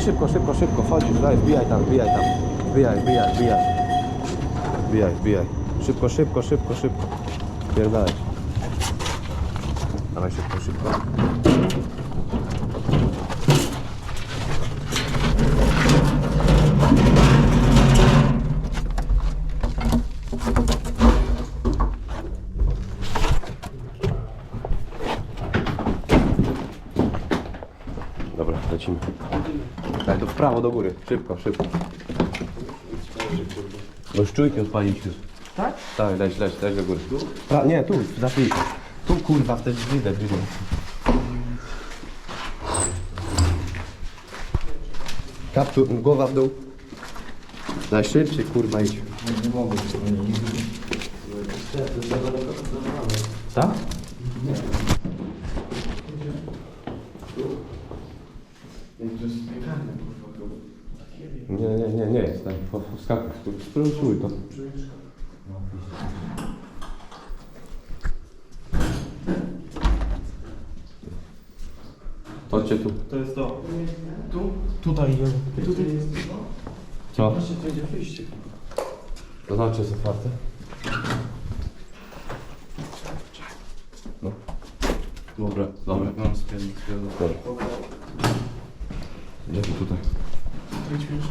szybko, szybko, szybko, wchodzisz, daj, wbijaj tam, wbijaj tam. Wbijaj, wbijaj, wbijaj. Wbijaj, wbijaj. Szybko, szybko, szybko, szybko. Pierdalaj. Dawaj szybko, szybko. Lecimy. Daj to w prawo do góry. Szybko, szybko. Bo już czujki odpalić już. Tak? Tak, leć, leć, leć do góry. Pra nie, tu, za chwilkę. Tu kurwa, w te drzwi, te drzwi. Kaptur, głowa w dół. Daj szybciej, kurwa, idź. Nie mogę, to nie To jest piekarnia, kurwa. Nie, nie, nie, nie jest tak. Po- Wskakuj, spróbuj to. Chodźcie tu. To jest to. Tu? Tutaj jest. Tutaj jest. Co? Właśnie to będzie wyjście. To znaczy jest otwarte? No. Dobra, dobra. Mam spięty. Dobra. Gdzie tu tutaj? Idźmy już.